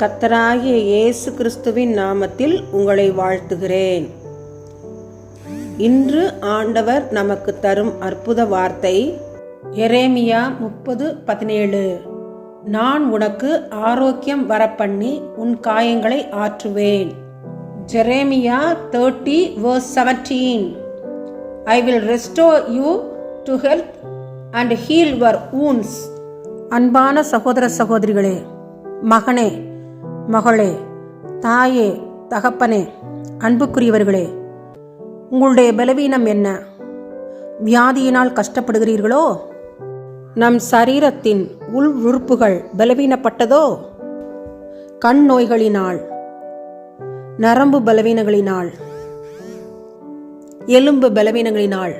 கத்தராகிய இயேசு கிறிஸ்துவின் நாமத்தில் உங்களை வாழ்த்துகிறேன். இன்று ஆண்டவர் நமக்கு தரும் அற்புத வார்த்தை எரேமியா முப்பது பதினேழு. நான் உனக்கு ஆரோக்கியம் வரப்பண்ணி உன் காயங்களை ஆற்றுவேன். Jeremiah thirty verse seventeen. I will restore you to health and heal your wounds அன்பான சகோதர சகோதரிகளே மகனே மகளே தாயே தகப்பனே அன்புக்குரியவர்களே உங்களுடைய பலவீனம் என்ன? வியாதியினால் கஷ்டப்படுகிறீர்களோ? நம் சரீரத்தின் உள் உறுப்புகள் பலவீனப்பட்டதோ? கண் நோய்களினால் நரம்பு பலவீனங்களினால் எலும்பு பலவீனங்களினால்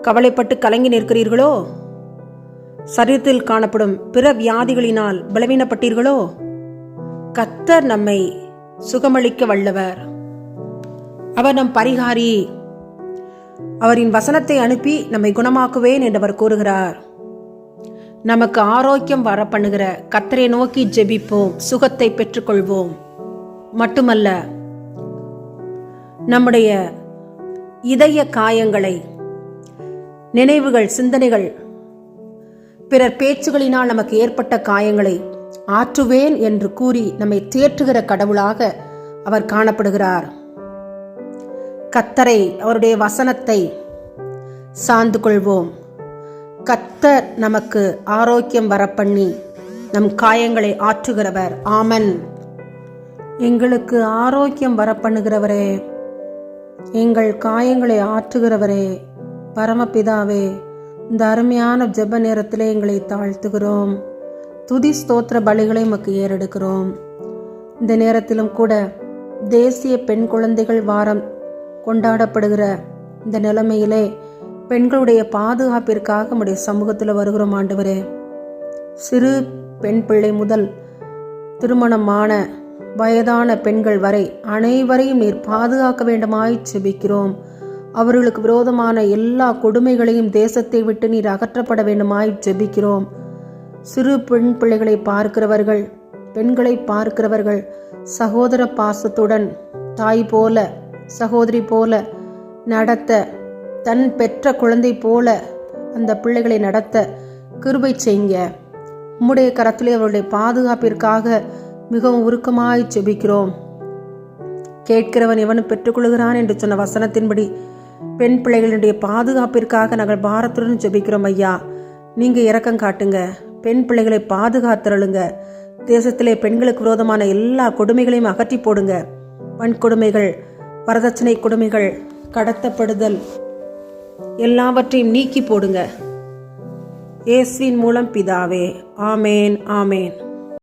கவலைப்பட்டு கலங்கி நிற்கிறீர்களோ? சரீரத்தில் காணப்படும் பிற வியாதிகளினால் பலவீனப்பட்டீர்களோ? கத்தர் நம்மை சுகமளிக்க வல்லவர். அவர் நம் பரிகாரி. அவரின் வசனத்தை அனுப்பி நம்மை குணமாக்குவேன் என்றவர் கூறுகிறார். நமக்கு ஆரோக்கியம் வர பண்ணுகிற கத்தரை நோக்கி ஜெபிப்போம் சுகத்தை பெற்றுக்கொள்வோம். மட்டுமல்ல நம்முடைய இதய காயங்களை நினைவுகள் சிந்தனைகள் பிறர் பேச்சுகளினால் நமக்கு ஏற்பட்ட காயங்களை ஆற்றுவேன் என்று கூறி நம்மை தேற்றுகிற கடவுளாக அவர் காணப்படுகிறார். கத்தரை அவருடைய வசனத்தை சார்ந்து கொள்வோம். கத்தர் நமக்கு ஆரோக்கியம் வரப்பண்ணி நம் காயங்களை ஆற்றுகிறவர். ஆமன். எங்களுக்கு ஆரோக்கியம் வரப்பண்ணுகிறவரே எங்கள் காயங்களை ஆற்றுகிறவரே பரமபிதாவே இந்த அருமையான ஜெப நேரத்தில் எங்களை தாழ்த்துகிறோம். துதி ஸ்தோத்திர பலிகளை உமக்கு ஏறெடுக்கிறோம். இந்த நேரத்திலும் கூட தேசிய பெண் குழந்தைகள் வாரம் கொண்டாடப்படுகிற இந்த நிலைமையிலே பெண்களுடைய பாதுகாப்பிற்காக நம்முடைய சமூகத்தில் வருகிறோம் ஆண்டவரே. சிறு பெண் பிள்ளை முதல் திருமணமான வயதான பெண்கள் வரை அனைவரையும் நீர் பாதுகாக்க வேண்டுமாய் செபிக்கிறோம். அவர்களுக்கு விரோதமான எல்லா கொடுமைகளையும் தேசத்தை விட்டு நீர் அகற்றப்பட வேண்டுமாய் ஜெபிக்கிறோம் சிறு பெண் பிள்ளைகளை பார்க்கிறவர்கள் பெண்களை பார்க்கிறவர்கள் சகோதர பாசத்துடன் தாய் போல சகோதரி போல நடத்த தன் பெற்ற குழந்தை போல அந்த பிள்ளைகளை நடத்த கிருபை செய்ங்க உம்முடைய கரத்திலே அவருடைய பாதுகாப்பிற்காக மிகவும் உருக்கமாய் செபிக்கிறோம் கேட்கிறவன் எவனும் பெற்றுக்கொள்கிறான் என்று சொன்ன வசனத்தின்படி பெண் பிள்ளைகளுடைய பாதுகாப்பிற்காக நாங்கள் பாரத்துடன் ஜெபிக்கிறோம் ஐயா. நீங்கள் இரக்கம் காட்டுங்க. பெண் பிள்ளைகளை பாதுகாத்தருளுங்க. தேசத்திலே பெண்களுக்கு விரோதமான எல்லா கொடுமைகளையும் அகற்றி போடுங்க. வன்கொடுமைகள் வரதட்சணை கொடுமைகள் கடத்தப்படுதல் எல்லாவற்றையும் நீக்கி போடுங்க. இயேசுவின் மூலம் பிதாவே ஆமேன் ஆமேன்.